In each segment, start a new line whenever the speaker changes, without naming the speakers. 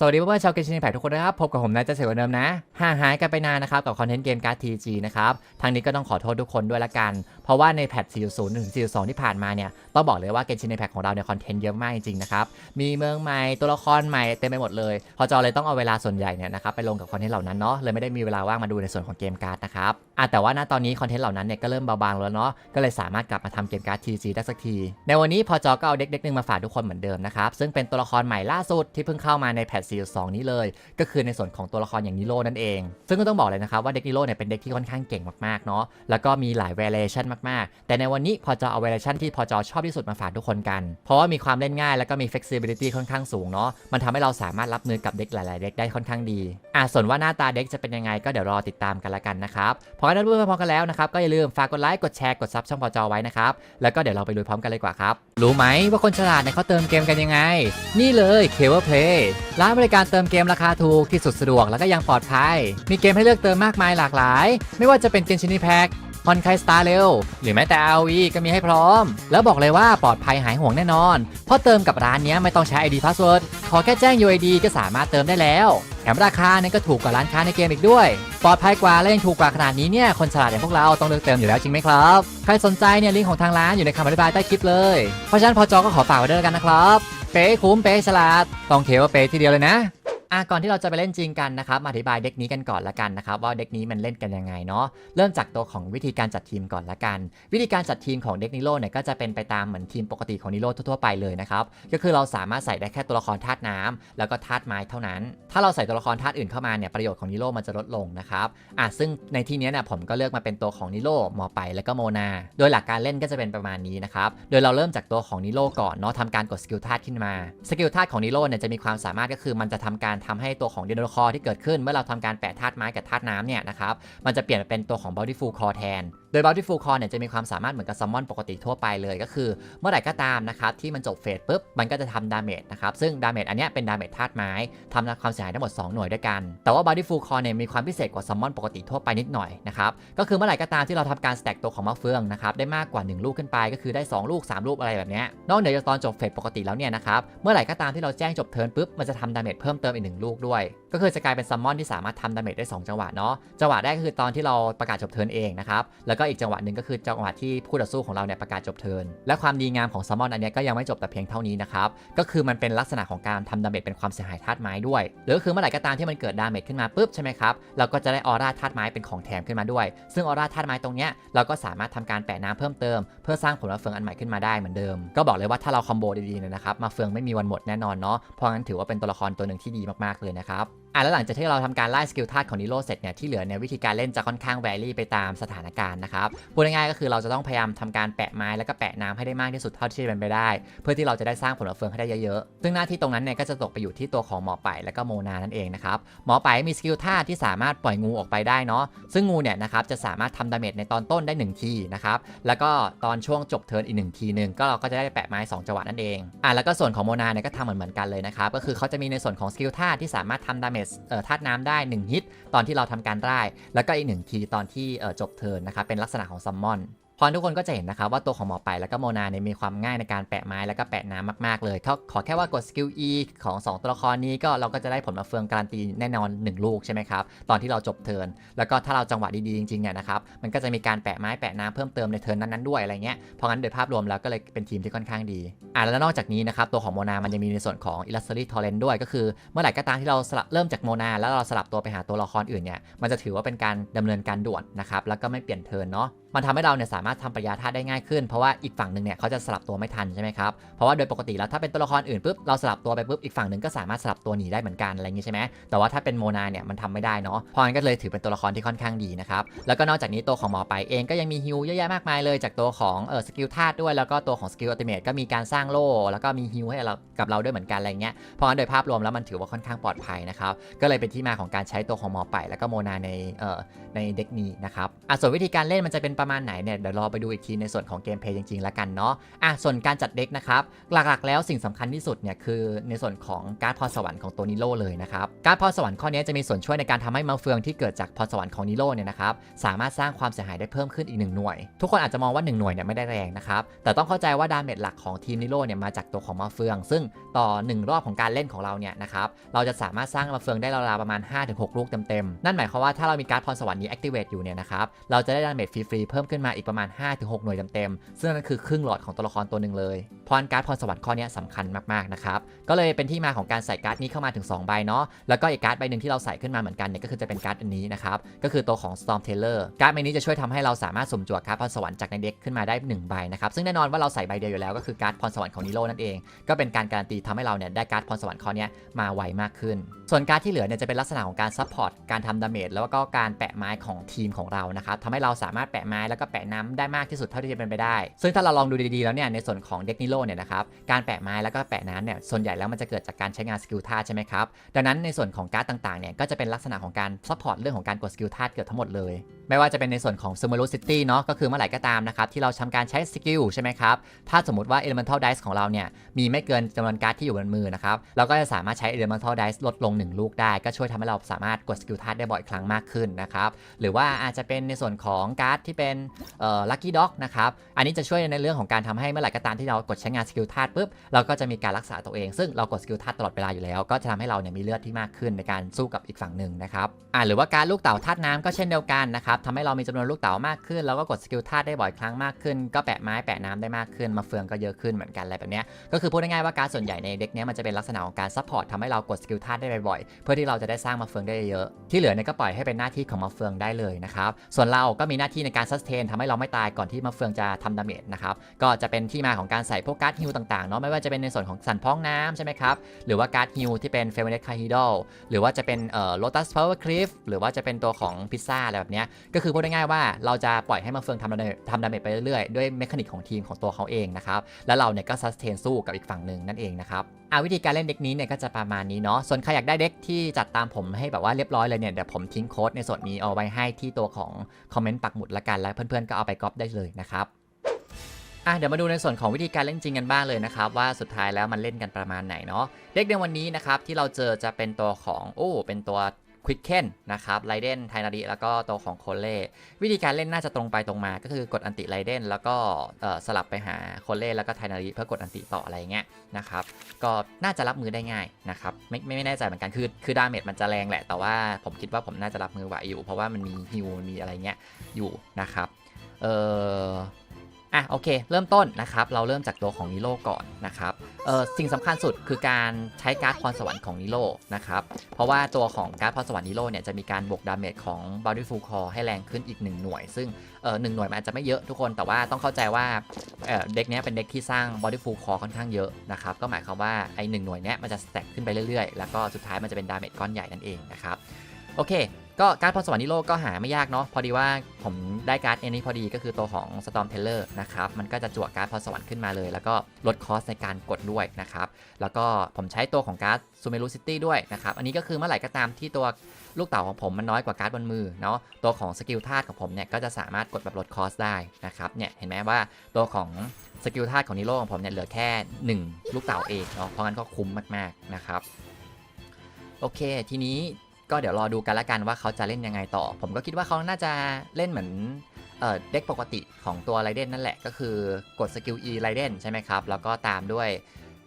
สวัสดีเพื่อนๆชาวเกมชินแพคทุกคนนะครับ พบกับผมนายเจะเสียวเดิมนะ ห่างหายกันไปนานนะครับ กับคอนเทนต์เกมการ์ดทีจีนะครับ ทางนี้ก็ต้องขอโทษทุกคนด้วยละกัน เพราะว่าในแพท 4.0 ถึง 4.2 ที่ผ่านมาเนี่ย ต้องบอกเลยว่าเกมชินแพคของเราเนี่ยคอนเทนต์เยอะมากจริงๆนะครับ มีเมืองใหม่ ตัวละครใหม่เต็มไปหมดเลย พอจอเลยต้องเอาเวลาส่วนใหญ่เนี่ยนะครับไปลงกับคอนเทนต์เหล่านั้นเนาะ เลยไม่ได้มีเวลาว่างมาดูในส่วนของเกมการ์ดนะครับอะแต่ว่าณตอนนี้คอนเทนต์เหล่านั้นเนี่ยก็เริ่มเบาบางแล้วเนาะ ก็เลยสามารถกลับมาทำเกมการ์ด TG ได้สักที ในวันนี้พอจอก็เอาเด็กเด็กหนึ่งมาฝากทุกคนเหมือนเดิมนะครับซึ่งเป็นตัวละครใหม่ล่าสุดที่เพิ่งเข้ามาในแพท4.2 นี้เลย ก็คือในส่วนของตัวละครอย่างนิโรนั่นเอง ซึ่งก็ต้องบอกเลยนะครับว่าเด็กนิโรเนี่ยเป็นเด็กที่ค่อนข้างเก่งมากๆเนาะแล้วก็มีหลาย variation มากๆ แต่ในวันนี้พอจอเอา variation ที่พอจอชอบที่สุดมาฝากทุกคนกัน เพราะว่ามีความเล่นง่ายแล้วก็มี flexibility ค่อนข้างสูงเนาะมันทำให้เราสามารถรับมือกับเด็กหลาย ๆ เด็กได้ค่อนข้างดีอะส่วนว่าหน้าตาเด็กจะเป็นยังไงก็เดี๋ยวรอติดตามกันละกันนะครับพอกันนั้นเพื่อนๆพอกันแล้วนะครับก็อย่าลืมฝากกดไลค์กดแชร์กดซับช่องพอจอไว้นะครับแล้วก็เดี๋ยวเราไปลุยพร้อมกันเลยกว่าครับรู้ไหมว่าคนฉลาดเนี่ยเขาเติมเกมกันยังไง นี่เลยเคเวอร์เพลย์ร้านบริการเติมเกมราคาถูกที่สุดสะดวกแล้วก็ยังปลอดภัย มีเกมให้เลือกเติมมากมายหลากหลาย ไม่ว่าจะเป็นเกมชินิแพ็กฮอนไคสตาร์เร็ว หรือแม้แต่ RV ก็มีให้พร้อม แล้วบอกเลยว่าปลอดภัยหายห่วงแน่นอน เพราะเติมกับร้านนี้ไม่ต้องใช้ ID Password ขอแค่แจ้ง UID ก็สามารถเติมได้แล้วแถมราคาเนี่ยก็ถูกกว่าร้านค้าในเกมอีกด้วย ปลอดภัยกว่าและยังถูกกว่าขนาดนี้เนี่ยคนฉลาดอย่างพวกเราต้องเลือกเติมอยู่แล้วจริงไหมครับ ใครสนใจเนี่ยลิงก์ของทางร้านอยู่ในคำอธิบายใต้คลิปเลย เพราะฉะนั้นพอจอก็ขอฝากไว้ด้วยวกันนะครับ เป๊ะคุ้มเป๊ะฉลาด ต้องเคว่าเป๊ะทีเดียวเลยนะ อะก่อนที่เราจะไปเล่นจริงกันนะครับมาอธิบายเด็กนี้กันก่อนละกันนะครับว่าเด็กนี้มันเล่นกันยังไงเนาะเริ่มจากตัวของวิธีการจัดทีมก่อนละกัน วิธีการจัดทีมของเด็กนิโร่เนี่ยก็จะเป็นไปตามเหมือนทีมปกติของนิโร่ทั่วๆไปเลยนะครับก็คือเราสามารถใส่ได้แค่ตัวละครธาตุน้ำแล้วก็ธาตุไม้เท่านั้น ถ้าเราใส่ตัวละครธาตุอื่นเข้ามาเนี่ยประโยชน์ของนิโร่มันจะลดลงนะครับอะซึ่งในที่นี้เนี่ยผมก็เลือกมาเป็นตัวของนิโร่หมอไปแล้วก็โมนา โดยหลักการเล่นก็จะเป็นประมาณนี้นะครับโดยเราเริ่มจากตัวของนิโร่ก่อนเนาะทำการกดสกิลธาตุขึ้นมาสกิลธาตุของนิโร่เนี่ยจะมีความสามารถก็คือมันจะทำการทำให้ตัวของเดนโดครที่เกิดขึ้นเมื่อเราทำการแปะธาตุไม้กับธาตุน้ำเนี่ยนะครับมันจะเปลี่ยนเป็นตัวของบอดี้ฟูลคอแทนโดย Bountiful Core เนี่ยจะมีความสามารถเหมือนกับซัมมอนปกติทั่วไปเลย ก็คือเมื่อไหร่ก็ตามนะครับที่มันจบเฟสปุ๊บมันก็จะทำดาเมจนะครับซึ่งดาเมจอันนี้เป็นดาเมจธาตุไม้ทำความเสียหายทั้งหมด 2 หน่วยด้วยกัน แต่ว่า Bountiful Core เนี่ยมีความพิเศษกว่าซัมมอนปกติทั่วไปนิดหน่อยนะครับก็คือเมื่อไหร่ก็ตามที่เราทำการสแต็กตัวของมะเฟืองนะครับได้มากกว่า 1 ลูกขึ้นไป ก็คือได้ 2 ลูก 3 ลูกอะไรแบบนี้นอกเหนือจากตอนจบเฟสปกติแล้วเนี่ยนะครับเมื่อไหร่ก็ตามที่เราแจ้งจบเทิร์นปุ๊บมันจะทำดาเมจเพิ่มเติมอีกหนึ่งลูกด้วย ก็คือจะกลายเป็นซัมมอนที่สามารถทำดาเมจได้ 2 จังหวะเนาะจังหวะแรกก็คือตอนที่เราประกาศจบเทิร์นเองนะครับแล้วก็อีกจังหวะหนึ่งก็คือจังหวะที่คู่ต่อสู้ของเราเนี่ยประกาศจบเทิร์นและความดีงามของซัมมอนอันนี้ก็ยังไม่จบแต่เพียงเท่านี้นะครับก็คือมันเป็นลักษณะของการทำดาเมจเป็นความเสียหายธาตุไม้ด้วย หรือก็คือเมื่อไหร่ก็ตามที่มันเกิดดาเมจขึ้นมาปุ๊บใช่ไหมครับเราก็จะได้ออร่าธาตุไม้เป็นของแถมขึ้นมาด้วย ซึ่งออร่าธาตุไม้ตรงเนี้ยเราก็สามารถทำการแปะน้ำเพิ่มเติม เพื่อสร้างผลมะเฟืองอันใหม่ขึ้นมาได้เหมือนเดิม ก็บอกเลยว่าถ้าเราคอมโบดีๆเนี่ยนะครับมาเฟืองไม่มีวันหมดแน่นอนเนาะเพราะงั้นถือว่าเป็นตัวละครตัวหนึ่งที่ดีมากๆเลยนะครับ อะแล้วหลังจากที่เราทำการไล่สกิลธาตุของนิโรเสร็จเนี่ยที่เหลือเนี่ยวิธีการเล่นจะค่อนข้างแวรี่ไปตามสถานการณ์นะครับพูดง่ายๆก็คือเราจะต้องพยายามทำการแปะไม้แล้วก็แปะน้ำให้ได้มากที่สุดเท่าที่จะเป็นไปได้ เพื่อที่เราจะได้สร้างผลมะเฟืองให้ได้เยอะๆ ซึ่งหน้าที่ตรงนั้นเนี่ยก็จะตกไปอยู่ที่ตัวของหมอไปแล้วก็โมนานั่นเองนะครับหมอไปมีสกิลธาตุที่สามารถปล่อยงูออกไปได้เนาะซึ่งงูเนี่ยนะครับจะสามารถทำดาเมจในตอนต้นได้ 1 ทีนะครับแล้วก็ตอนช่วงจบเทิร์นอีกหนึ่งทีหนึ่งก็เราก็จะได้แปะไม้สองจังหวะนั่นเองอะแล้วก็ส่วนของโมนาเนี่ยก็ทำเหมือนเหมือนกันเลยนะครับก็คือเขาจะมีในส่วนของสกิลธาตุที่สามารถทำดาเมจธาตุน้ำได้ 1 ฮิต ตอนที่เราทำการได้ แล้วก็อีกหนึ่งทีตอนที่จบเทิร์นนะครับเป็นลักษณะของซัมมอน พอทุกคนก็จะเห็นนะครับว่าตัวของหมอไปแล้วก็โมนาเนี่ยมีความง่ายในการแปะไม้แล้วก็แปะน้ำมากๆเลยเขาขอแค่ว่ากดสกิล E ของ 2 ตัวละครนี้ก็เราก็จะได้ผลมาเฟืองการันตีแน่นอน 1 ลูกใช่ไหมครับ ตอนที่เราจบเทิร์นแล้วก็ถ้าเราจังหวะดีๆจริงๆเนี่ยนะครับมันก็จะมีการแปะไม้แปะน้ำเพิ่มเติมในเทิร์นนั้นๆด้วยอะไรเงี้ยเพราะงั้นโดยภาพรวมแล้วก็เลยเป็นทีมที่ค่อนข้างดีอะแล้วนอกจากนี้นะครับตัวของโมนามันจะมีในส่วนของ illusory torrent ด้วยก็คือ เมื่อไหร่ก็ตามที่เราสลับเริ่มจากโมนาแล้วเราสลับตัวไปหาตัวละครอื่นเนี่ยมันจะถือว่าเป็นการดำเนินการด่วนนะครับแล้วก็ไม่เปลี่ยนเทิร์นเนาะมันทำให้เราเนี่ยสามารถทำปริยาธาตุได้ง่ายขึ้น เพราะว่าอีกฝั่งหนึ่งเนี่ยเขาจะสลับตัวไม่ทันใช่ไหมครับ เพราะว่าโดยปกติแล้วถ้าเป็นตัวละครอื่นปุ๊บเราสลับตัวไปปุ๊บอีกฝั่งหนึ่งก็สามารถสลับตัวหนีได้เหมือนกันอะไรอย่างงี้ใช่ไหมแต่ว่าถ้าเป็นโมนาเนี่ยมันทำไม่ได้เนาะเพราะงั้นก็เลยถือเป็นตัวละครที่ค่อนข้างดีนะครับแล้วก็นอกจากนี้ตัวของหมอไปเองก็ยังมีฮิวเยอะแยะมากมายเลย จากตัวของเออสกิลธาตุด้วยแล้วก็ตัวของสกิลอัลติเมทก็มีการสร้างโล่แล้วก็มีฮิวให้เรากับเราด้วยเหมือนกันอะไรเงี้ยเพราะงั้นโดยภาพรวมแล้วมันถือว่าค่อนข้างปลอดภัยนะครับก็เลยเป็นที่มาของการใช้ตัวของหมอไปแล้วก็โมนาในเอ่อในเด็กนี้นะครับอะส่วนวิธีการเล่นมันจะเป็นประมาณไหนเนี่ยเดี๋ยวรอไปดูอีกทีในส่วนของเกมเพลย์จริงๆแล้วกันเนาะอะส่วนการจัดเด็กนะครับหลักๆ แล้วสิ่งสำคัญที่สุดเนี่ยคือในส่วนของการพรสวรรค์ของตัวนิโรเลยนะครับการพรสวรรค์ข้อนี้จะมีส่วนช่วยในการทำให้มาเฟืองที่เกิดจากพรสวรรค์ของนิโรเนี่ยนะครับสามารถสร้างความเสียหายได้เพิ่มขึ้นอีกหนึ่งหน่วย ทุกคนอาจจะมองว่า1หน่วยเนี่ยไม่ได้แรงนะครับแต่ต้องเข้าใจว่าดาเมจหลักของทีมนิโรเนี่ยมาจากตัวของมาเฟือง ซึ่งต่อ 1 รอบของการเล่นของเราเนี่ยนะครับเราจะสามารถสร้างมาเฟืองได้ราวๆประมาณ 5-6 ลูกเต็มๆนั่นหมายความว่าถ้าเรามีการพรสวรรค์นี้ activate อยู่เนี่ยนะครับเราจะได้ดาเมจฟรีๆเพิ่มขึ้นมาอีกประมาณ 5-6 หน่วยเต็มๆซึ่งนั่นคือครึ่งหลอดของตัวละครตัวหนึ่งเลย พรการ์ดพรสวรรค์ข้อนี้สำคัญมากๆนะครับก็เลยเป็นที่มาของการใส่การ์ดนี้เข้ามาถึง2ใบเนาะแล้วก็อีกการ์ดใบหนึ่งที่เราใส่ขึ้นมาเหมือนกันเนี่ยก็คือจะเป็นการ์ดอันนี้นะครับก็คือตัวของ Storm Tailor การ์ดใบนี้จะช่วยทำให้เราสามารถสุ่มจั่วการ์ดพรสวรรค์จากในเด็กขึ้นมาได้1ใบนะครับซึ่งแน่นอนว่าเราใส่ใบเดียวอยู่แล้วก็คือการ์ดพรสวรรค์ของนิโร่นั่นเอง ก็เป็นการการันตีทำให้เราเนี่ยได้การ์ดพรสวรรค์ข้อนี้มาไวมากขึ้น ส่วนการ์ดที่เหลือเนี่ยจะเป็นลักษณะของการซัพพอร์ตการทำดาเมจแล้วก็การแปะไม้ของทีมของเรานะครับทำให้เราสามารถแปะไม้แล้วก็แปะน้ำได้มากที่สุดเท่าที่จะเป็นไปได้ ซึ่งถ้าเราลองดูดีๆแล้วเนี่ยในส่วนของเด็กนิโรเนี่ยนะครับการแปะไม้แล้วก็แปะน้ำเนี่ยส่วนใหญ่แล้วมันจะเกิดจากการใช้งานสกิลธาตุใช่ไหมครับดังนั้นในส่วนของการ์ดต่างๆเนี่ยก็จะเป็นลักษณะของการซัพพอร์ตเรื่องของการกดสกิลธาตุเกือบทั้งหมดเลยไม่ว่าจะเป็นในส่วนของ s u m e r o City เนาะก็คือเมื่อไหร่ก็ตามนะครับที่เราทำการใช้สกิลใช่ไหมครับถ้าสมมติว่า Elemental Dice ของเราเนี่ยมีไม่เกินจำนวนการ์ดที่อยู่บนมือนะครับเราก็จะสามารถใช้ Elemental Dice ลดลง 1 ลูกได้ ก็ช่วยทำให้เราสามารถกดสกิลธาตุได้บ่อยครั้งมากขึ้นนะครับหรือว่าอาจจะเป็นในส่วนของการ์ดที่เป็นเอ่อ Lucky Dog นะครับอันนี้จะช่วยในเรื่องของการทำให้เมื่อไหร่ก็ตามที่เรากดใช้้งานสกิลธาตุปุ๊บเราก็จะมีการรักษาตัวเอง ซึ่งเรากดสกิลธาตุตลอดเวลาอยู่แล้ว ก็จะทำให้เราเนี่ยมีเลือดที่มากขึ้นในการสู้กับอีกฝั่งหนึ่งนะครับอ่าหรือว่าการลูกเต่าธาตุน้ำก็เช่นเดียวกันนะครับทำให้เรามีจำนวนลูกเต๋ามากขึ้นแล้วก็กดสกิลธาตุได้บ่อยครั้งมากขึ้น ก็แปะไม้แปะน้ำได้มากขึ้น มาเฟืองก็เยอะขึ้นเหมือนกันอะไรแบบเนี้ยก็คือพูดง่ายๆว่าการส่วนใหญ่ในเด็กเนี้ยมันจะเป็นลักษณะของการซัพพอร์ตทำให้เรากดสกิลธาตุได้บ่อยๆเพื่อที่เราจะได้สร้างมาเฟืองได้เยอะที่เหลือเนี่ยก็ปล่อยให้เป็นหน้าที่ของมาเฟืองได้เลยนะครับส่วนเราก็มีหน้าที่ในการซัสเทนทำให้เราไม่ตายก่อนที่มาเฟืองจะทำดาเมจนะครับก็จะเป็นที่มาของการใส่พวกการ์ดฮิลต่างๆเนาะไม่ว่าจะเป็นในส่วนของสันพ้องน้ำใช่ไหมครับ หรือว่าการ์ดฮิลที่เป็นเฟเวเนตคาฮิดอลหรือว่าจะเป็นเอ่อโลตัสพาวเวอร์คลิฟหรือว่าจะเป็นตัวของพิซซ่าอะไรแบบเนี้ยก็คือพูดง่ายๆว่าเราจะปล่อยให้มาเฟืองทำดาเมจทำดาเมจไปเรื่อยๆ ด้วยเมคานิกของทีมของตัวเขาเองนะครับแล้วเราเนี่ยก็ซัสเทนสู้กับอีกฝั่งหนึ่งนั่นเองนะครับอาวิธีการเล่นเด็กนี้เนี่ยก็จะประมาณนี้เนาะส่วนใครอยากได้เด็กที่จัดตามผมให้แบบว่าเรียบร้อยเลยเนี่ยเดี๋ยวผมทิ้งโค้ดในส่วนนี้เอาไว้ให้ที่ตัวของคอมเมนต์ปักหมุดละกันแล้วเพื่อนๆก็เอาไปก๊อปได้เลยนะครับ อะเดี๋ยวมาดูในส่วนของวิธีการเล่นจริงกันบ้างเลยนะครับ ว่าสุดท้ายแล้วมันเล่นกันประมาณไหนเนาะเด็กในวันนี้นะครับที่เราเจอจะเป็นตัวของโอ้เป็นตัวควิกเคนนะครับไรเดนไทนาริแล้วก็ตัวของโคเล่วิธีการเล่นน่าจะตรงไปตรงมา ก็คือกดอันติไรเดนแล้วก็สลับไปหาโคเล่แล้วก็ไทนาริเพื่อกดอันติต่ออะไรเงี้ยนะครับก็น่าจะรับมือได้ง่ายนะครับไม่ไม่ไม่แน่ใจเหมือนกันคือคือดาเมจมันจะแรงแหละ แต่ว่าผมคิดว่าผมน่าจะรับมือไหวอยู่ เพราะว่ามันมีฮิวมีอะไรเงี้ยอยู่นะครับเออ อะโอเค เริ่มต้นนะครับ เราเริ่มจากตัวของนิโลก่อนนะครับเออสิ่งสำคัญสุดคือการใช้การ์ดพรสวรรค์ของนิโลนะครับ เพราะว่าตัวของการ์ดพรสวรรค์นิโลเนี่ยจะมีการบวกดาเมจของบอดี้ฟูคอให้แรงขึ้นอีก 1 หน่วย ซึ่งเออหนึ่งหน่วยมันอาจจะไม่เยอะทุกคนแต่ว่าต้องเข้าใจว่าเออเด็กเนี้ยเป็นเด็กที่สร้างบอดี้ฟูคอค่อนข้างเยอะนะครับก็หมายความว่าไอ้หนึ่งหน่วยเนี้ยมันจะแตกขึ้นไปเรื่อยๆ แล้วก็สุดท้ายมันจะเป็นดาเมจก้อนใหญ่นั่นเองนะครับโอเค ก็การ์ดพรสวรรค์นิโลก็หาไม่ยากเนาะพอดีว่าผมได้การ์ดเอ็นนี้พอดีก็คือตัวของ Storm Teller นะครับมันก็จะจั่วการ์ดพรสวรรค์ขึ้นมาเลย แล้วก็ลดคอสในการกดด้วยนะครับแล้วก็ผมใช้ตัวของการ์ด Sumeru City ด้วยนะครับอันนี้ก็คือเมื่อไหร่ก็ตามที่ตัวลูกเต๋าของผมมันน้อยกว่าการ์ดบนมือเนาะตัวของสกิลธาตุของผมเนี่ยก็จะสามารถกดแบบลดคอสได้นะครับเนี่ยเห็นไหมว่าตัวของสกิลธาตุของนิโลของผมเนี่ยเหลือแค่ 1 ลูกเต๋าเองเนาะเพราะงั้นก็คุ้มมากๆนะครับโอเค ทีนี้ ก็เดี๋ยวรอดูกันละกันว่าเขาจะเล่นยังไงต่อ ผมก็คิดว่าเขาน่าจะเล่นเหมือนเอ่อเด็กปกติของตัวไรเดนนั่นแหละ ก็คือกดสกิล E ไรเดนใช่ไหมครับ แล้วก็ตามด้วย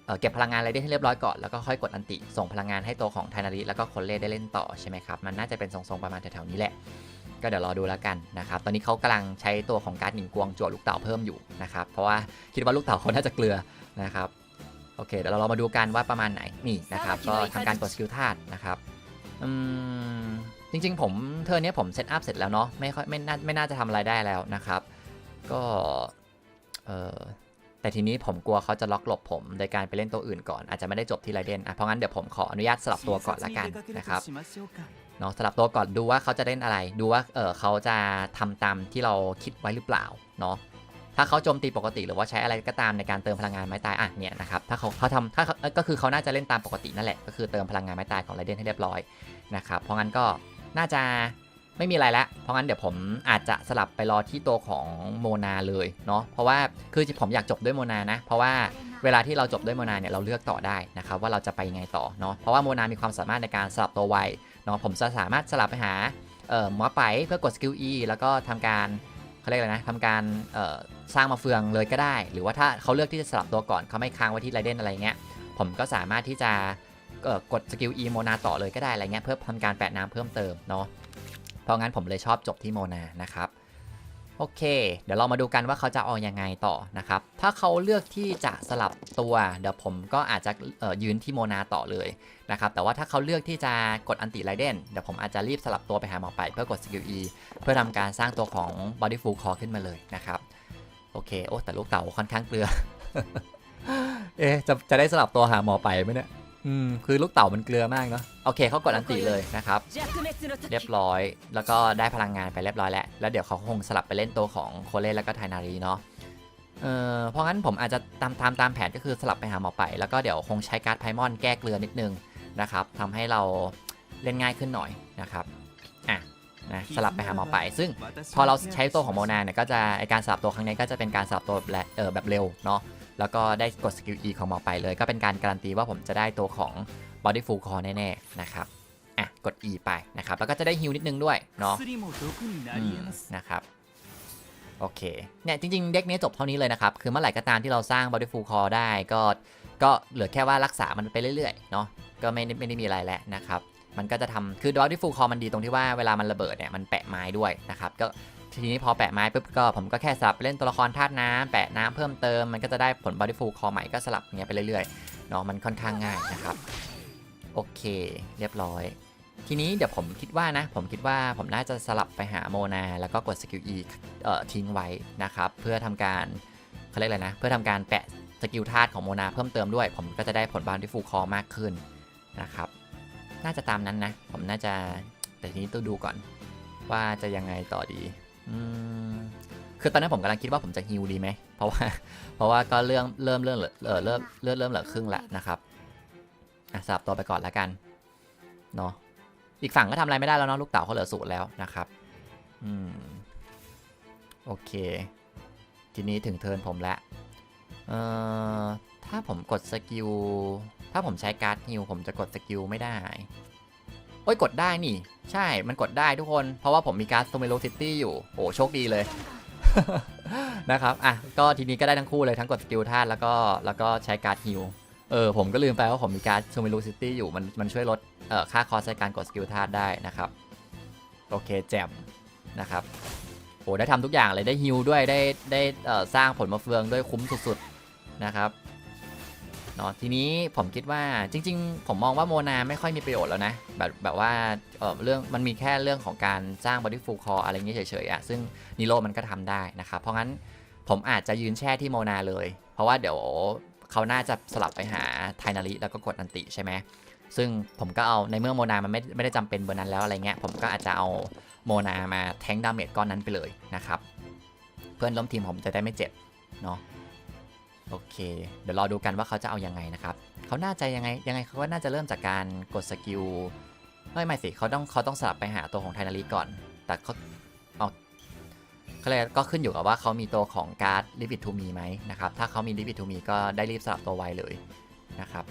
เอ่อเก็บพลังงานไรเดนให้เรียบร้อยก่อน แล้วก็ค่อยกดอันติ ส่งพลังงานให้ตัวของไทนาริแล้วก็คนเล่ได้เล่นต่อใช่ไหมครับ มันน่าจะเป็นทรงๆประมาณแถวๆนี้แหละ ก็เดี๋ยวรอดูแล้วกันนะครับ ตอนนี้เขากำลังใช้ตัวของการ์ดหนิงกวงจั่วลูกเต่าเพิ่มอยู่นะครับ เพราะว่าคิดว่าลูกเต่าเขาน่าจะเกลือนะครับ โอเค เดี๋ยวเรามาดูกันว่าประมาณไหน นี่นะครับ ก็ทำการกดสกิลธาตุนะครับ อืมจริงๆ ผมเทอร์นเนี้ยผมเซตอัพเสร็จแล้วเนาะไม่ค่อยไม่น่าไม่น่าจะทำอะไรได้แล้วนะครับ ก็เออแต่ทีนี้ผมกลัวเขาจะล็อกหลบผม โดยการไปเล่นตัวอื่นก่อนอาจจะไม่ได้จบที่ไรเดนอะเพราะงั้นเดี๋ยวผมขออนุญาตสลับตัวก่อนละกันนะครับเนาะสลับตัวก่อนดูว่าเขาจะเล่นอะไร ดูว่าเออเขาจะทำตามที่เราคิดไว้หรือเปล่าเนาะ ถ้าเขาโจมตีปกติหรือว่าใช้อะไรก็ตามในการเติมพลังงานไม้ตายอะเนี่ยนะครับถ้าเขาเขาทำถ้าก็คือเขาน่าจะเล่นตามปกตินั่นแหละก็คือเติมพลังงานไม้ตายของไรเดนให้เรียบร้อยนะครับเพราะงั้นก็น่าจะไม่มีอะไรแล้ว เพราะงั้นเดี๋ยวผมอาจจะสลับไปรอที่ตัวของโมนาเลยเนาะ เพราะว่าคือผมอยากจบด้วยโมนานะ เพราะว่าเวลาที่เราจบด้วยโมนาเนี่ยเราเลือกต่อได้นะครับว่าเราจะไปยังไงต่อเนาะ เพราะว่าโมนามีความสามารถในการสลับตัวไวเนาะผมจะสามารถสลับไปหาเอ่อหมอไปเพื่อกดสกิล E แล้วก็ทำการ เขาเรียกอะไรนะทำการสร้างมาเฟืองเลยก็ได้ หรือว่าถ้าเขาเลือกที่จะสลับตัวก่อนเขาไม่ค้างไว้ที่ไรเดนอะไรเงี้ยผมก็สามารถที่จะกดสกิลอีโมนาต่อเลยก็ได้อะไรเงี้ยเพื่อทำการแปะน้ำเพิ่มเติมเนาะเพราะงั้นผมเลยชอบจบที่โมนานะครับ โอเค เดี๋ยวเรามาดูกันว่าเขาจะเอายังไงต่อนะครับ ถ้าเขาเลือกที่จะสลับตัว เดี๋ยวผมก็อาจจะยืนที่โมนาต่อเลยนะครับ แต่ว่าถ้าเขาเลือกที่จะกดอันติไรเดนเดี๋ยวผมอาจจะรีบสลับตัวไปหาหมอไปเพื่อกดสกิล E เพื่อทำการสร้างตัวของ Body Full Core ขึ้นมาเลยนะครับ โอเค โอ้ แต่ลูกเต๋าค่อนข้างเกลือ เอ๊จะจะได้สลับตัวหาหมอไปไหมเนี่ย อืมคือลูกเต๋ามันเกลือมากเนาะโอเคเขากดอันติเลยนะครับ เรียบร้อย แล้วก็ได้พลังงานไปเรียบร้อยแล้ว แล้วเดี๋ยวเขาคงสลับไปเล่นตัวของโคเล่แล้วก็ไทนารีเนาะเอ่อเพราะงั้นผมอาจจะตามตามตามแผนก็คือสลับไปหาหมอไป แล้วก็เดี๋ยวคงใช้การ์ดไพมอนแก้เกลือนิดนึงนะครับทำให้เราเล่นง่ายขึ้นหน่อยนะครับอะนะสลับไปหาหมอไป ซึ่งพอเราใช้ตัวของโมนาเนี่ยก็จะการสลับตัวครั้งนี้ก็จะเป็นการสลับตัวแบบเออแบบเร็วเนาะ แล้วก็ได้กดสกิล E ของหมอไปเลย ก็เป็นการการันตีว่าผมจะได้ตัวของ Body Full Core แน่ๆนะครับอะกด E ไปนะครับ แล้วก็จะได้ฮิลนิดนึงด้วยเนาะอืมนะครับโอเค เนี่ยจริงๆ เด็กนี้จบเท่านี้เลยนะครับ คือเมื่อไหร่ก็ตามที่เราสร้าง Body Full Core ได้ก็ก็เหลือแค่ว่ารักษามันไปเรื่อยๆ เนาะก็ไม่ได้ไม่ได้มีอะไรแล้วนะครับ มันก็จะทำคือ Body Full Core มันดีตรงที่ว่าเวลามันระเบิดเนี่ยมันแปะไม้ด้วยนะครับ ก็ ทีนี้พอแปะไม้ปุ๊บก็ผมก็แค่สลับเล่นตัวละครธาตุน้ำแปะน้ำเพิ่มเติมมันก็จะได้ผล Body Full Core ใหม่ก็สลับเงี้ยไปเรื่อยๆเนาะมันค่อนข้างง่ายนะครับ โอเคเรียบร้อย ทีนี้เดี๋ยวผมคิดว่านะ ผมคิดว่าผมน่าจะสลับไปหาโมนา แล้วก็กดสกิล E เอ่อทิ้งไว้นะครับ เพื่อทำการเขาเรียกอะไรนะ เพื่อทำการแปะสกิลธาตุของโมนาเพิ่มเติมด้วย ผมก็จะได้ผลบาลที่ฟูลคอมากขึ้นนะครับ น่าจะตามนั้นนะ ผมน่าจะแต่ทีนี้ต้องดูก่อนว่าจะยังไงต่อดี คือตอนนั้นผมกำลังคิดว่าผมจะฮิวดีไหม เพราะว่า เพราะว่าก็เริ่มเริ่มเริ่มเหลือเออเริ่มเริ่มเริ่มเหลือครึ่งละนะครับ อะสลับตัวไปก่อนแล้วกัน เนาะ อีกฝั่งก็ทำอะไรไม่ได้แล้วเนาะลูกเต๋าเขาเหลือศูนย์แล้วนะครับ อืม โอเค ทีนี้ถึงเทิร์นผมแล้ว เอ่อ ถ้าผมกดสกิล ถ้าผมใช้การ์ดฮิวผมจะกดสกิลไม่ได้ โอ้ยกดได้นี่ ใช่มันกดได้ทุกคน เพราะว่าผมมีการ์ดโซเมโลซิตี้อยู่ โอ้โชคดีเลยนะครับ อะ ก็ทีนี้ก็ได้ทั้งคู่เลยทั้งกดสกิลธาตุแล้วก็แล้วก็ใช้การ์ดฮิวเออผมก็ลืมไปว่าผมมีการ์ดโซเมโลซิตี้อยู่มันมันช่วยลดเอ่อค่าคอสในการกดสกิลธาตุได้นะครับ โอเคแจ่มนะครับโอ้ได้ทำทุกอย่างเลยได้ฮิลด้วยได้ได้เอ่อสร้างผลมาเฟืองด้วยคุ้มสุดๆนะครับ นาะทีนี้ผมคิดว่าจริง ๆ ผมมองว่าโมนาไม่ค่อยมีประโยชน์แล้วนะ แบบแบบว่าเออเรื่องมันมีแค่เรื่องของการสร้างบอดี้ฟูลคออะไรเงี้ยเฉยๆอะซึ่งนิโรมันก็ทำได้นะครับ เพราะงั้นผมอาจจะยืนแช่ที่โมนาเลย เพราะว่าเดี๋ยวเขาน่าจะสลับไปหาไทนาริแล้วก็กดอันติใช่ไหมซึ่งผมก็เอาในเมื่อโมนามันไม่ไม่ได้จำเป็นเบอร์นั้นแล้วอะไรเงี้ยผมก็อาจจะเอาโมนามาแทงดาเมจก้อนนั้นไปเลยนะครับ เพื่อนล้มทีมผมจะได้ไม่เจ็บเนาะ โอเค เดี๋ยวรอดูกันว่าเขาจะเอายังไงนะครับเขาน่าจะยังไงยังไงเขาก็น่าจะเริ่มจากการกดสกิลไม่ไม่สิเขาต้องเขาต้องสลับไปหาตัวของไทนารีก่อน แต่เขาเอาเขาเลยก็ขึ้นอยู่กับว่าเขามีตัวของการ์ดลิบิททูมีไหมนะครับ ถ้าเขามีลิบิททูมีก็ได้รีบสลับตัวไวเลยนะครับ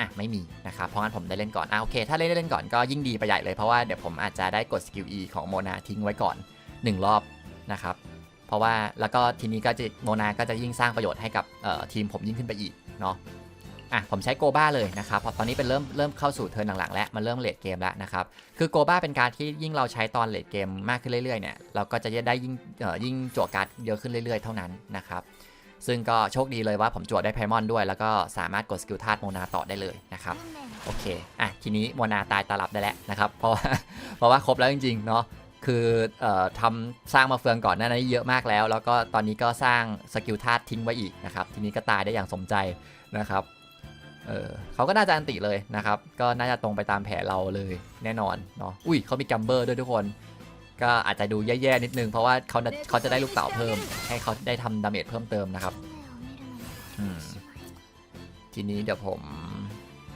อะไม่มีนะครับ เพราะงั้นผมได้เล่นก่อนอะโอเค ถ้าเล่นได้เล่นก่อนก็ยิ่งดีไปใหญ่เลยเพราะว่าเดี๋ยวผมอาจจะได้กดสกิล E ของโมนาทิ้งไว้ก่อน 1 รอบนะครับ ราะว่าแล้วก็ทีนี้ก็จะโมนาก็จะยิ่งสร้างประโยชน์ให้กับทีมผมยิ่งขึ้นไปอีกเนาะอะผมใช้โกบ้าเลยนะครับเพราะตอนนี้เป็นเริ่มเริ่มเข้าสู่เทิร์นหลังๆ แล้วมันเริ่มเลดเกมแล้วนะครับคือโกบ้าเป็นการที่ยิ่งเราใช้ตอนเลดเกมมากขึ้นเรื่อยๆเนี่ยเราก็จะได้ยิ่งยิ่งจั่วการ์ดเยอะขึ้นเรื่อยๆ เท่านั้นนะครับซึ่งก็โชคดีเลยว่าผมจวดได้ไพมอนด้วย แล้วก็สามารถกดสกิลธาตุโมนาต่อได้เลยนะครับโอเคอะทีนี้โมนาตายตาหลับได้แล้วนะครับเพราะว่าเพราะว่าครบแล้วจริงๆเนาะ คืออทำสร้างมาเฟืองก่อนหน้านี้เยอะมากแล้ว แล้วก็ตอนนี้ก็สร้างสกิลธาตุทิ้งไว้อีกนะครับ ทีนี้ก็ตายได้อย่างสมใจนะครับเออเขาก็น่าจะอันติเลยนะครับ ก็น่าจะตรงไปตามแผนเราเลยแน่นอนเนาะอุ้ยเขามีกัมเบอร์ด้วยทุกคน ก็อาจจะดูแย่ๆนิดนึง เพราะว่าเขาเขาจะได้ลูกเต๋าเพิ่ม ให้เขาได้ทำดาเมจเพิ่มเติมนะครับทีนี้เดี๋ยวผม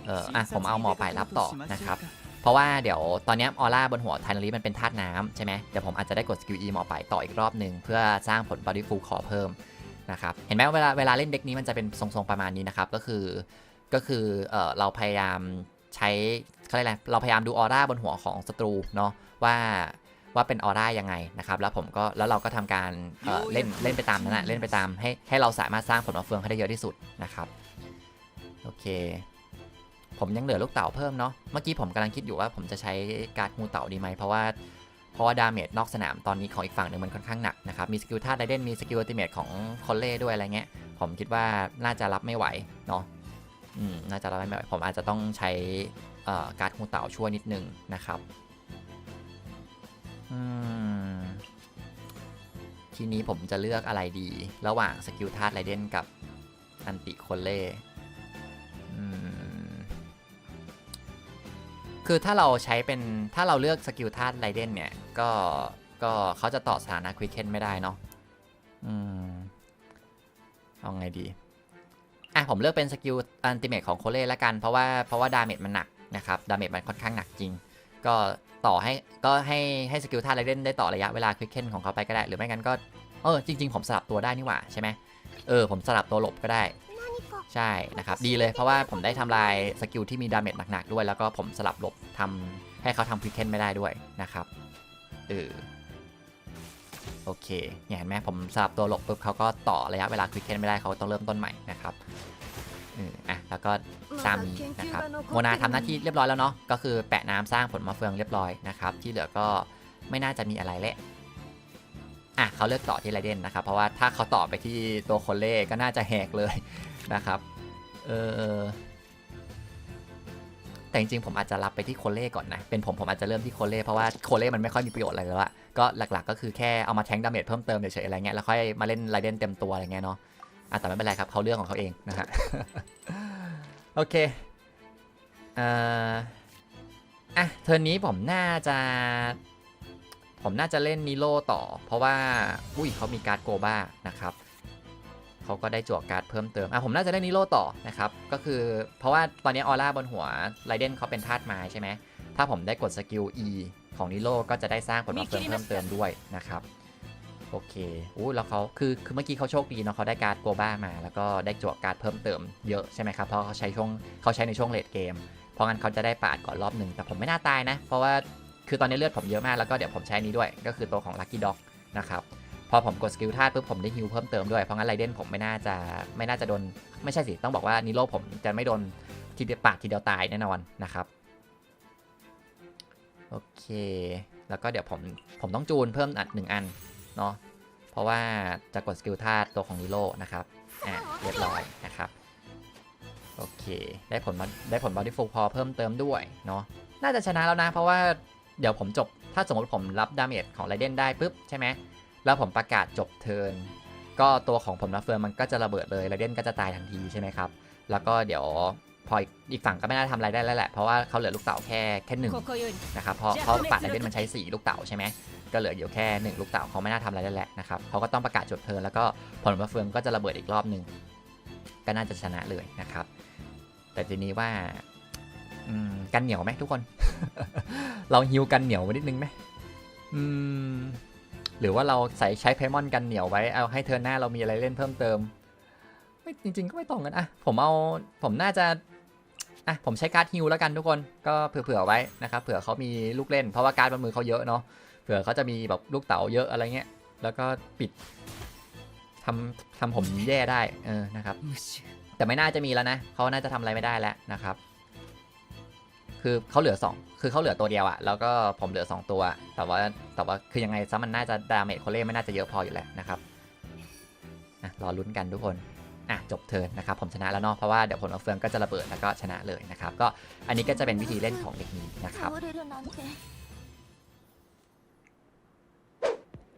เอออะผมเอาหมอไปรับต่อนะครับ เพราะว่าเดี๋ยวตอนเนี้ออร่าบนหัวไทนารีมันเป็นธาตุน้ำใช่ไหมเดี๋ยวผมอาจจะได้กดสกิล E หมอไปต่ออีกรอบหนึ่งเพื่อสร้างผลบอดี้ฟูลคอเพิ่มนะครับเห็นไหมเวลาเวลาเล่นเด็กนี้มันจะเป็นทรงๆประมาณนี้นะครับก็คือก็คือเออเราพยายามใช้เขาเรียกอะไรเราพยายามดูออร่าบนหัวของศัตรูเนาะว่าว่าเป็นออร่ายังไงนะครับแล้วผมก็แล้วเราก็ทำการเอ่อเล่นเล่นไปตามนั้นนะเล่นไปตามให้ให้เราสามารถสร้างผลมะเฟืองให้ได้เยอะที่สุดนะครับโอเค ผมยังเหลือลูกเต๋าเพิ่มเนาะ เมื่อกี้ผมกำลังคิดอยู่ว่าผมจะใช้การ์ดงูเต๋าดีไหมเพราะว่าเพราะว่าดาเมจนอกสนามตอนนี้ของอีกฝั่งหนึ่งมันค่อนข้างหนักนะครับ มีสกิลธาตุไดเดนมีสกิลอัติเมทของคอลเล่ด้วยอะไรเงี้ย ผมคิดว่าน่าจะรับไม่ไหวเนาะ อืม น่าจะรับไม่ไหว ผมอาจจะต้องใช้เอ่อการ์ดงูเต๋าช่วยนิดนึงนะครับ อืม ทีนี้ผมจะเลือกอะไรดี ระหว่างสกิลธาตุไรเดนกับอันติโคลเล่ คือถ้าเราใช้เป็นถ้าเราเลือกสกิลธาตุไรเดนเนี่ย ก็ก็เขาจะต่อสถานะควิกเคนไม่ได้เนาะอืมเอาไงดี อะผมเลือกเป็นสกิลอันติเมทของโคเล่ละกัน เพราะว่าเพราะว่าดาเมจมันหนักนะครับดาเมจมันค่อนข้างหนักจริง ก็ต่อให้ก็ให้ให้สกิลธาตุไรเดนได้ต่อระยะเวลาควิกเคนของเขาไปก็ได้ หรือไม่งั้นก็เออจริง ๆ ผมสลับตัวได้นี่หว่าใช่ไหมเออผมสลับตัวหลบก็ได้ ใช่นะครับ ดีเลยเพราะว่าผมได้ทำลายสกิลที่มีดาเมจหนักๆด้วย แล้วก็ผมสลับหลบทำให้เขาทำควิกเคนไม่ได้ด้วยนะครับเออโอเคเนี่ยเห็นไหมผมสลับตัวหลบปุ๊บเขาก็ต่อระยะเวลาควิกเคนไม่ได้เขาต้องเริ่มต้นใหม่นะครับอออะแล้วก็ตามนี้นะครับโมนาทำหน้าที่เรียบร้อยแล้วเนาะก็คือแปะน้ำสร้างผลมะเฟืองเรียบร้อยนะครับ ที่เหลือก็ไม่น่าจะมีอะไรแล้วอะ เขาเลือกต่อที่ไรเดนนะครับ เพราะว่าถ้าเขาต่อไปที่ตัวโคเล่ก็น่าจะแหกเลยนะครับเออแต่จริงๆผมอาจจะรับไปที่โคเล่ก่อนนะ เป็นผมผมอาจจะเริ่มที่โคเล่เพราะว่าโคเล่มันไม่ค่อยมีประโยชน์อะไรแล้วอะก็หลักๆก็คือแค่เอามาแทงดาเมจเพิ่มเติมเฉยๆอะไรเงี้ยแล้วค่อยมาเล่นไรเดนเต็มตัวอะไรเงี้ยเนาะแต่ไม่เป็นไรครับเขาเรื่องของเขาเองนะฮะโอเคอ่ออะเทอร์นนี้ผมน่าจะ ผมน่าจะเล่นนิโลต่อ เพราะว่าอุ้ยเขามีการ์ดโกบ้านะครับเขาก็ได้จั่วการ์ดเพิ่มเติมอะผมน่าจะเล่นนิโรต่อนะครับก็คือเพราะว่าตอนนี้ออร่าบนหัวไรเดนเขาเป็นธาตุไม้ใช่ไหมถ้าผมได้กดสกิล E ของนิโรก็จะได้สร้างผลลัพธ์เพิ่มเพิ่มเติมด้วยนะครับโอเคอู้แล้วเขาคือคือเมื่อกี้เขาโชคดีเนาะเขาได้การ์ดโกบ้ามา แล้วก็ได้จั่วการ์ดเพิ่มเติมเยอะใช่ไหมครับเพราะเขาใช้ช่วงเขาใช้ในช่วงเลดเกมเพราะงั้นเขาจะได้ปาดก่อนรอบหนึ่งแต่ผมไม่น่าตายนะ เพราะว่า คือตอนนี้เลือดผมเยอะมากแล้วก็เดี๋ยวผมใช้นี้ด้วย ก็คือตัวของ Lucky Dog นะครับพอผมกดสกิลธาตุปุ๊บผมได้ฮิวเพิ่มเติมด้วย เพราะงั้นไรเดนผมไม่น่าจะไม่น่าจะโดน ไม่ใช่สิ ต้องบอกว่านิโรผมจะไม่โดนทีเดียวปาดทีเดียวตายแน่นอนนะครับโอเค แล้วก็เดี๋ยวผมผมต้องจูนเพิ่มอันหนึ่งอันเนาะเพราะว่าจะกดสกิลธาตุตัวของนิโรนะครับอะเรียบร้อยนะครับโอเค ได้ผลมาได้ผลบอดี้ฟูลพอเพิ่มเติมด้วยเนาะน่าจะชนะแล้วนะ เพราะว่า เดี๋ยวผมจบ ถ้าสมมติผมรับดาเมจของไรเดนได้ปุ๊บใช่ไหมแล้วผมประกาศจบเทิร์นก็ตัวของผมนะเฟืร์มันก็จะระเบิดเลยไรเดนก็จะตายทันทีใช่ไหมครับ แล้วก็เดี๋ยวพออีกฝั่งก็ไม่น่าทำอะไรได้แล้วแหละเพราะว่าเขาเหลือลูกเต๋าแค่แค่หนึ่งนะครับเพราะเพราะปัดไรเดนมันใช้ 4 ลูกเต๋าใช่ไหมก็เหลืออยู่แค่ 1 ลูกเต๋าเขาไม่น่าทำอะไรได้แหละนะครับเขาก็ต้องประกาศจบเทิร์นแล้วก็ผลมาเฟืองก็จะระเบิดอีกรอบหนึ่งก็น่าจะชนะเลยนะครับ แต่ทีนี้ว่า กันเหนียวไหมทุกคน เราฮิวกันเหนียวไว้นิดนึงไหมอืมหรือว่าเราใส่ใช้เพมอนกันเหนียวไว้ เอาให้เทิร์นหน้าเรามีอะไรเล่นเพิ่มเติม ไม่จริง ๆ ก็ไม่ตรงกันอะผมเอาผมน่าจะอะผมใช้การ์ดฮิวแล้วกันทุกคนก็เผื่อๆไว้นะครับเผื่อเขามีลูกเล่น เพราะว่าการ์ดบนมือเขาเยอะเนาะเผื่อเขาจะมีแบบลูกเต๋าเยอะอะไรเงี้ยแล้วก็ปิดทำทำผมแย่ได้เออนะครับ
無臭
แต่ไม่น่าจะมีแล้วนะเขาน่าจะทำอะไรไม่ได้แล้วนะครับ คือเขาเหลือ 2 คือเขาเหลือตัวเดียวอะแล้วก็ผมเหลือ 2 ตัว แต่ว่าแต่ว่าคือยังไงซะมันน่าจะดาเมจโคเล่ไม่น่าจะเยอะพออยู่แล้วนะครับอะรอลุ้นกันทุกคนอะจบเทิร์นนะครับผมชนะแล้วเนาะเพราะว่าเดี๋ยวผลมาเฟืองก็จะระเบิดแล้วก็ชนะเลยนะครับก็อันนี้ก็จะเป็นวิธีเล่นของเด็กนี้นะครับ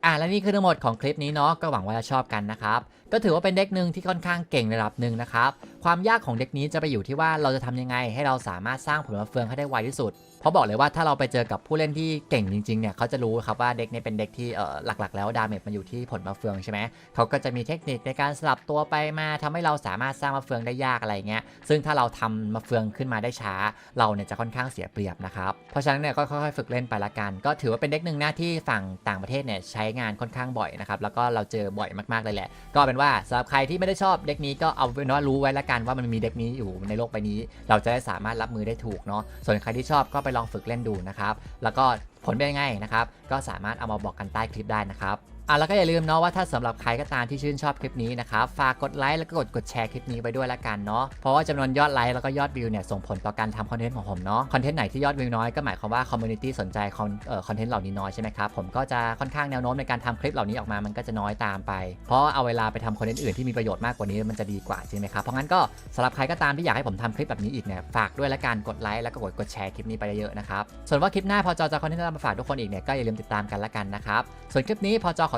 อะและนี่คือทั้งหมดของคลิปนี้เนาะก็หวังว่าจะชอบกันนะครับก็ถือว่าเป็นเด็กหนึ่งที่ค่อนข้างเก่งในระดับหนึ่งนะครับความความยากของเด็กนี้จะไปอยู่ที่ว่าเราจะทำยังไงให้เราสามารถสร้างผลมะเฟืองให้ได้ไวที่สุด เพราะบอกเลยว่าถ้าเราไปเจอกับผู้เล่นที่เก่งจริงๆเนี่ยเขาจะรู้ครับว่าเด็กนี้เป็นเด็กที่เออหลักๆ แล้วดาเมจมันอยู่ที่ผลมะเฟืองใช่ไหมเขาก็จะมีเทคนิคในการสลับตัวไปมาทำให้เราสามารถสร้างมะเฟืองได้ยากอะไรเงี้ยซึ่งถ้าเราทำมะเฟืองขึ้นมาได้ช้า เราเนี่ยจะค่อนข้างเสียเปรียบนะครับเพราะฉะนั้นเนี่ยก็ค่อยๆฝึกเล่นไปละกัน ก็ถือว่าเป็นเด็กหนึ่งหน้าที่ฝั่งต่างประเทศเนี่ยใช้งานค่อนข้างบ่อยนะครับแล้วก็เราเจอบ่อยมากๆเลยแหละ ก็เป็นว่าสำหรับใครที่ไม่ได้ชอบเด็กนี้ก็เอาเป็นว่ารู้ไว้ละกันว่ามันมีเด็กนี้อยู่ในโลกใบนี้ เราจะได้สามารถรับมือได้ถูกเนาะส่วนใครที่ชอบก็ไปลองฝึกเล่นดูนะครับ แล้วก็ผลเป็นยังไงนะครับ ก็สามารถเอามาบอกกันใต้คลิปได้นะครับ อะแล้วก็อย่าลืมเนาะว่าถ้าสำหรับใครก็ตามที่ชื่นชอบคลิปนี้นะครับฝากกดไลค์แล้วก็กดกดแชร์คลิปนี้ไปด้วยละกันเนาะเพราะว่าจำนวนยอดไลค์แล้วก็ยอดวิวเนี่ยส่งผลต่อการทำคอนเทนต์ของผมเนาะคอนเทนต์ไหนที่ยอดวิวน้อยก็หมายความว่าคอมมูนิตี้สนใจคอนเอ่อคอนเทนต์เหล่านี้น้อยใช่ไหมครับผมก็จะค่อนข้างแนวโน้มในการทำคลิปเหล่านี้ออกมามันก็จะน้อยตามไป เพราะเอาเวลาไปทำคอนเทนต์อื่นที่มีประโยชน์มากกว่านี้มันจะดีกว่าจริงไหมครับเพราะงั้นก็สำหรับใครก็ตามที่อยากให้ผมทำคลิปแบบนี้อีกเนี่ยฝากด้วยละกันกดไลค์แล้วก็กดกดแชร์คลิปนี้ไปเยอะๆนะครับส่วนว่าคลิปหน้าพอจอจะคอนเทนต์มาฝากทุกคนอีกเนี่ยก็อย่าลืมติดตามกันละกันนะครับส่วนคลิปนี้พอจอขอ